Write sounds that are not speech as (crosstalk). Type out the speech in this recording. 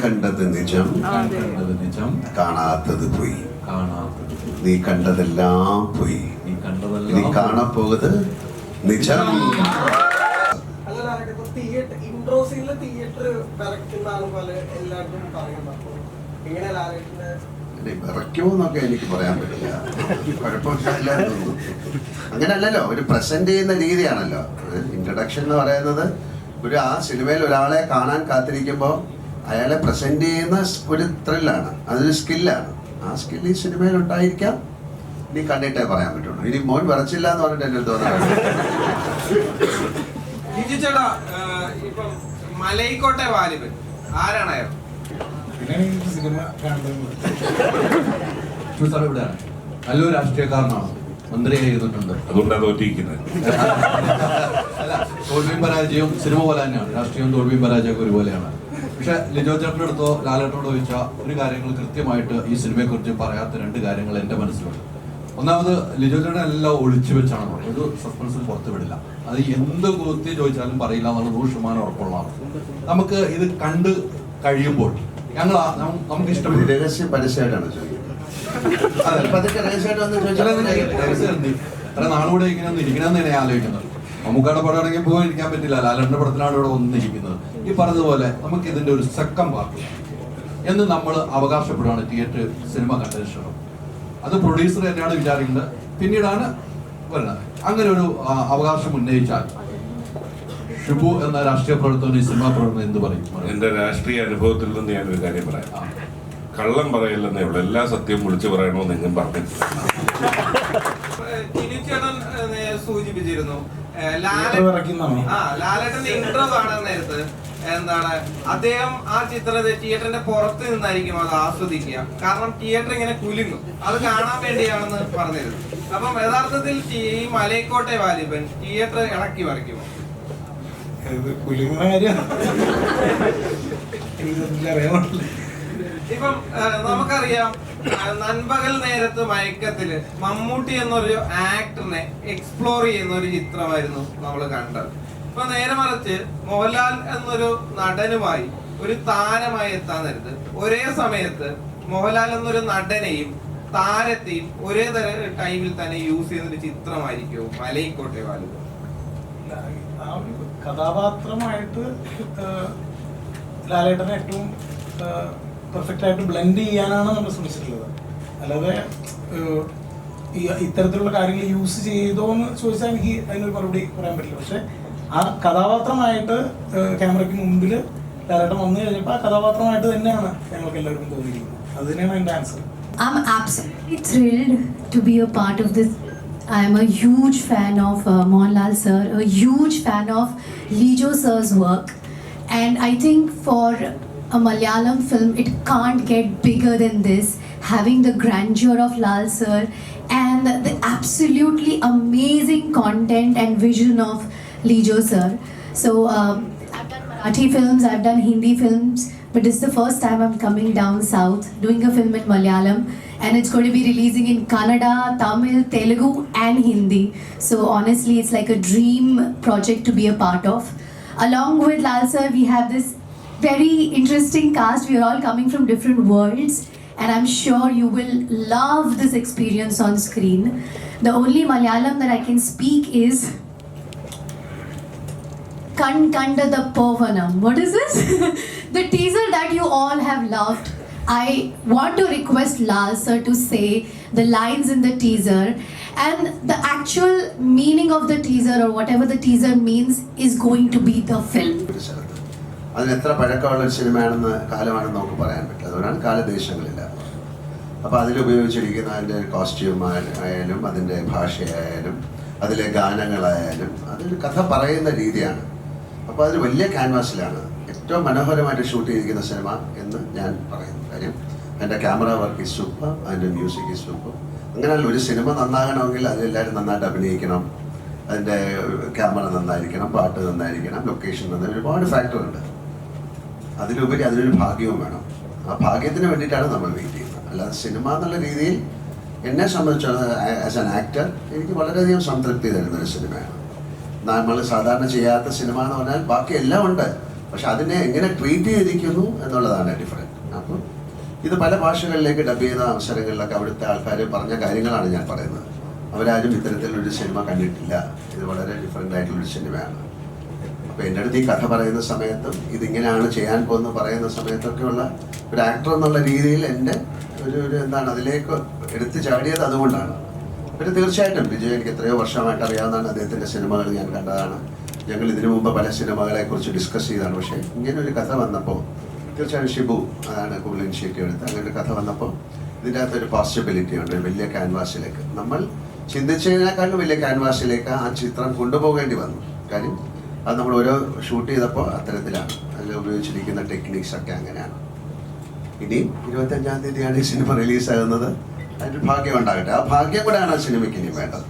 കണ്ടത് നിജം. കണ്ടത് നിജം. കാണാത്തത് പോയി. കാണാത്തത് നീ കണ്ടതെല്ലാം പോയി. നീ നീ കണ്ടതെല്ലാം കാണപ്പോകുന്നത് നിജം. അല്ല നാരായണ, ഇൻട്രോ സീനിൽ തിയേറ്റർ വിറയ്ക്കുന്നതാണ് പല എല്ലാവർക്കും പറയുന്നത് ഇങ്ങനെ ലാലേട്ടന്റെ വിറയ്ക്കുമോന്നൊക്കെ എനിക്ക് പറയാൻ പറ്റില്ല. കുഴപ്പമില്ല. അങ്ങനെയല്ലല്ലോ ഒരു പ്രസന്റ് ചെയ്യുന്ന രീതിയാണല്ലോ. ഇൻട്രഡക്ഷൻ എന്ന് പറയുന്നത് ഒരു ആ സിനിമയിൽ ഒരാളെ കാണാൻ കാത്തിരിക്കുമ്പോൾ അയാളെ പ്രസന്റ് ചെയ്യുന്ന ഒരു ത്രില്ലാണ് അതൊരു സ്കില്ലാണ് ആ സ്കിൽ ഈ സിനിമയിൽ ഉണ്ടായിരിക്കാം. ഇനി കണ്ടിട്ടേ പറയാൻ പറ്റുള്ളൂ. ഇനി മോൻ വരച്ചില്ല എന്ന് പറഞ്ഞിട്ട് എന്റെ തോന്നുന്നു മലയിക്കോട്ടെ വാലിബൻ ആരാണ് അയാൾ? പിന്നെ ഈ സിനിമ കാണുന്നത് ഇവിടെയാണ് നല്ലൊരു രാഷ്ട്രീയക്കാരനാണ്. മന്ത്രിയായിരുന്നിട്ടുണ്ട് അതുകൊണ്ടാണ് തോറ്റിരിക്കുന്നത് അല്ല തോൽവിയും പരാജയവും സിനിമ പോലെ തന്നെയാണ്. രാഷ്ട്രീയവും തോൽവിയും പരാജയമൊക്കെ ഒരുപോലെയാണ്. പക്ഷെ ലിജോ ചേട്ടന്റെ അടുത്തോ ലാലേട്ടനോട് ചോദിച്ചാൽ ഒരു കാര്യങ്ങൾ കൃത്യമായിട്ട് ഈ സിനിമയെ കുറിച്ച് പറയാത്ത രണ്ട് കാര്യങ്ങൾ എന്റെ മനസ്സിലുണ്ട്. ഒന്നാമത് ലിജോ ചേട്ടൻ എല്ലാം ഒളിച്ചു വെച്ചാണ് പറയുന്നത്. ഒരു സസ്പെൻസിൽ പുറത്തു വിടില്ല. അത് എന്ത് കുത്തി ചോദിച്ചാലും പറയില്ല എന്നുള്ള നൂറ് ശതമാനം ഉറപ്പുള്ളതാണ്. നമുക്ക് ഇത് കണ്ട് കഴിയുമ്പോൾ ഞങ്ങൾ നമുക്ക് ഇഷ്ടപ്പെട്ടു രഹസ്യം പരസ്യമായിട്ടാണ് ചോദിക്കുന്നത്. അതെ. അപ്പൊ അതൊക്കെ രഹസ്യമായിട്ട് വന്ന് ചില ചോദിച്ചാൽ അത്ര നാളുകൂടെ ഇങ്ങനെ ഒന്ന് ഇരിക്കണമെന്ന് ഞാൻ ആലോചിക്കുന്നത്. മമ്മൂക്കാടെ ഇറങ്ങി പോയി ഇരിക്കാൻ പറ്റില്ല. ലാലന്റെ പടത്തിനാണ് ഇവിടെ വന്നിരിക്കുന്നത്. ഈ പറഞ്ഞതുപോലെ നമുക്ക് ഇതിന്റെ ഒരു സെക്കം പാർട്ടി എന്ന് നമ്മൾ അവകാശപ്പെടുകയാണ് തിയേറ്റർ സിനിമ കണ്ടതിന് ശേഷം. അത് പ്രൊഡ്യൂസർ തന്നെയാണ് വിചാരിക്കുന്നത്. പിന്നീടാണ് വരുന്നത്. അങ്ങനെ ഒരു അവകാശം ഉന്നയിച്ചാൽ ഷിബു എന്ന രാഷ്ട്രീയ പ്രവർത്തകൻ ഈ സിനിമാ പ്രവർത്തനം എന്ത് പറയും? എന്റെ രാഷ്ട്രീയ അനുഭവത്തിൽ നിന്ന് ഞാൻ ഒരു കാര്യം പറയാം. കള്ളം പറയില്ലെന്നേ ഉള്ളൂ. എല്ലാ സത്യവും വിളിച്ചു പറയണമെന്ന് എങ്ങും പറഞ്ഞിട്ടില്ല. സൂചിപ്പിച്ചിരുന്നു. ഏഹ്, Theatre ലാലേ- ആ ലാലേട്ടന്റെ ഇൻട്രോ കാണാൻ നേരത്ത്. എന്താണ് അദ്ദേഹം ആ ചിത്രത്തെ തിയേറ്ററിന്റെ പുറത്ത് നിന്നായിരിക്കും അത് ആസ്വദിക്കുക. കാരണം തിയേറ്റർ ഇങ്ങനെ കുലുങ്ങും. അത് കാണാൻ വേണ്ടിയാണെന്ന് പറഞ്ഞിരുന്നു. അപ്പം യഥാർത്ഥത്തിൽ ഈ മലയക്കോട്ടെ വാലിബൻ തിയേറ്റർ ഇളക്കി വരയ്ക്കുമോ? കുലുങ്ങുന്ന കാര്യം അറിയാൻ ഇപ്പം നമുക്കറിയാം നൻപകൽ നേരത്ത് മയക്കത്തിൽ മമ്മൂട്ടി എന്നൊരു ആക്ടറിനെ എക്സ്പ്ലോർ ചെയ്യുന്ന ഒരു ചിത്രമായിരുന്നു നമ്മൾ കണ്ടത്. ഇപ്പൊ നേരെ മറിച്ച് മോഹൻലാൽ എന്നൊരു നടനുമായി ഒരു താരമായി എത്താനരുത് ഒരേ സമയത്ത് മോഹൻലാൽ എന്നൊരു നടനെയും താരത്തെയും ഒരേ തര ടൈമിൽ തന്നെ യൂസ് ചെയ്യുന്ന ഒരു ചിത്രമായിരിക്കും മലയിക്കോട്ടെ വാലുക ആ കഥാപാത്രമായിട്ട് ലാലേട്ടനെ ഏറ്റവും പെർഫെക്റ്റ് ആയിട്ട് ബ്ലെൻഡ് ചെയ്യാനാണ് നമ്മൾ ശ്രമിച്ചിട്ടുള്ളത്. അല്ലാതെ ഈ ഇത്തരത്തിലുള്ള കാര്യങ്ങൾ യൂസ് ചെയ്തോ എന്ന് ചോദിച്ചാൽ എനിക്ക് അതിനൊരു മറുപടി പറയാൻ പറ്റില്ല. പക്ഷെ ആ കഥാപാത്രമായിട്ട് ക്യാമറയ്ക്ക് മുമ്പിൽ ഡയറക്ടർ വന്നു കഴിഞ്ഞപ്പോൾ ആ കഥാപാത്രമായിട്ട് തന്നെയാണ് ഞങ്ങൾക്ക് എല്ലാവർക്കും തോന്നിയിരിക്കുന്നത്. അത് തന്നെയാണ് എന്റെ answer I'm absolutely thrilled to be a part of this. I'm a huge fan of uh, Mohanlal sir, a huge fan of Lijo sir's work, and I think for a Malayalam film, it can't get bigger than this. Having the grandeur of Lal sir and the absolutely amazing content and vision of Lijo sir. So um, I've done Marathi films, I've done Hindi films, but this is the first time I'm coming down south doing a film in Malayalam, and it's going to be releasing in Kannada, Tamil, Telugu, and Hindi. So honestly, it's like a dream project to be a part of. Along with Lal sir, we have this very interesting cast. We are all coming from different worlds. And I'm sure you will love this experience on screen. The only Malayalam that I can speak is Kan Kanda the Pavanam. What is this? (laughs) the teaser that you all have loved. I want to request Lal sir to say the lines in the teaser and the actual meaning of the teaser or whatever the teaser means is going to be the film. അതിന് എത്ര പഴക്കമുള്ള ഒരു സിനിമയാണെന്ന് കാലമാണെന്ന് നമുക്ക് പറയാൻ പറ്റില്ല. അതുകൊണ്ടാണ് കാലദേശങ്ങളില്ല അപ്പോൾ അതിൽ ഉപയോഗിച്ചിരിക്കുന്ന അതിന്റെ കോസ്റ്റ്യൂം ആയാലും അതിന്റെ ഭാഷയായാലും അതിലെ ഗാനങ്ങളായാലും അതൊരു കഥ പറയുന്ന രീതിയാണ്. അപ്പോൾ അതൊരു വലിയ ക്യാൻവാസിലാണ് ഏറ്റവും മനോഹരമായിട്ട് ഷൂട്ട് ചെയ്തിരിക്കുന്ന സിനിമ എന്ന് ഞാൻ പറയുന്നു കാര്യം. അതിന്റെ ക്യാമറ വർക്ക് ഈ സൂപ്പർ അതിന്റെ മ്യൂസിക് ഈ സൂപ്പർ അങ്ങനെയല്ല ഒരു സിനിമ നന്നാകണമെങ്കിൽ അതിലെല്ലാവരും നന്നായിട്ട് അഭിനയിക്കണം. അതിന്റെ ക്യാമറ നന്നായിരിക്കണം പാട്ട് നന്നായിരിക്കണം ലൊക്കേഷൻ നന്നായി ഒരുപാട് ഫാക്ടറുണ്ട് അതിലുപരി അതിനൊരു ഭാഗ്യവും വേണം. ആ ഭാഗ്യത്തിന് വേണ്ടിയിട്ടാണ് നമ്മൾ വെയിറ്റ് ചെയ്യുന്നത്. അല്ലാതെ സിനിമ എന്നുള്ള രീതിയിൽ എന്നെ സംബന്ധിച്ചിടത്തോളം ആസ് ആൻ ആക്ടർ എനിക്ക് വളരെയധികം സംതൃപ്തി തരുന്ന ഒരു സിനിമയാണ് നമ്മൾ സാധാരണ ചെയ്യാത്ത സിനിമ എന്ന് പറഞ്ഞാൽ ബാക്കി എല്ലാം ഉണ്ട്. പക്ഷെ അതിനെ എങ്ങനെ ട്രീറ്റ് ചെയ്തിരിക്കുന്നു എന്നുള്ളതാണ് ഡിഫറെന്റ് അപ്പം ഇത് പല ഭാഷകളിലേക്ക് ഡബ് ചെയ്ത അവസരങ്ങളിലൊക്കെ അവിടുത്തെ ആൾക്കാർ പറഞ്ഞ കാര്യങ്ങളാണ് ഞാൻ പറയുന്നത്. അവരാരും ഇത്തരത്തിലൊരു സിനിമ കണ്ടിട്ടില്ല. ഇത് വളരെ ഡിഫറെന്റ് ആയിട്ടുള്ളൊരു സിനിമയാണ് അപ്പോൾ എന്റെ അടുത്ത് ഈ കഥ പറയുന്ന സമയത്തും ഇതിങ്ങനെയാണ് ചെയ്യാൻ പോകുന്ന പറയുന്ന സമയത്തൊക്കെയുള്ള ഒരു ആക്ടർ എന്നുള്ള രീതിയിൽ എന്റെ ഒരു ഒരു എന്താണ് അതിലേക്ക് എടുത്തു ചാടിയത് അതുകൊണ്ടാണ്. പിന്നെ തീർച്ചയായിട്ടും വിജയ് എനിക്ക് എത്രയോ വർഷമായിട്ട് അറിയാവുന്നതാണ് അദ്ദേഹത്തിന്റെ സിനിമകൾ ഞാൻ കണ്ടതാണ്. ഞങ്ങൾ ഇതിനു മുമ്പ് പല സിനിമകളെ കുറിച്ച് ഡിസ്കസ് ചെയ്തതാണ്. പക്ഷേ ഇങ്ങനെ ഒരു കഥ വന്നപ്പോൾ തീർച്ചയായും ഷിബു അതാണ് കൂടുതൽ ഇനിഷ്യേറ്റീവ് എടുത്ത് അങ്ങനെ ഒരു കഥ വന്നപ്പോൾ ഇതിന്റെ ഒരു പോസിബിലിറ്റി ഉണ്ട് വലിയ ക്യാൻവാസിലേക്ക് നമ്മൾ ചിന്തിച്ചതിനേക്കാളും വലിയ ക്യാൻവാസിലേക്ക് ആ ചിത്രം കൊണ്ടുപോകേണ്ടി വന്നു. കാര്യം അത് നമ്മൾ ഓരോ ഷൂട്ട് ചെയ്തപ്പോൾ അത്തരത്തിലാണ്. അതിൽ ഉപയോഗിച്ചിരിക്കുന്ന ടെക്നിക്സ് ഒക്കെ അങ്ങനെയാണ്. ഇനിയും ഇരുപത്തഞ്ചാം തീയതിയാണ് ഈ സിനിമ റിലീസാകുന്നത് അതിന് ഭാഗ്യം ഉണ്ടാകട്ടെ. ആ ഭാഗ്യം കൂടെയാണ് ആ സിനിമയ്ക്ക് ഇനി വേണ്ടത്.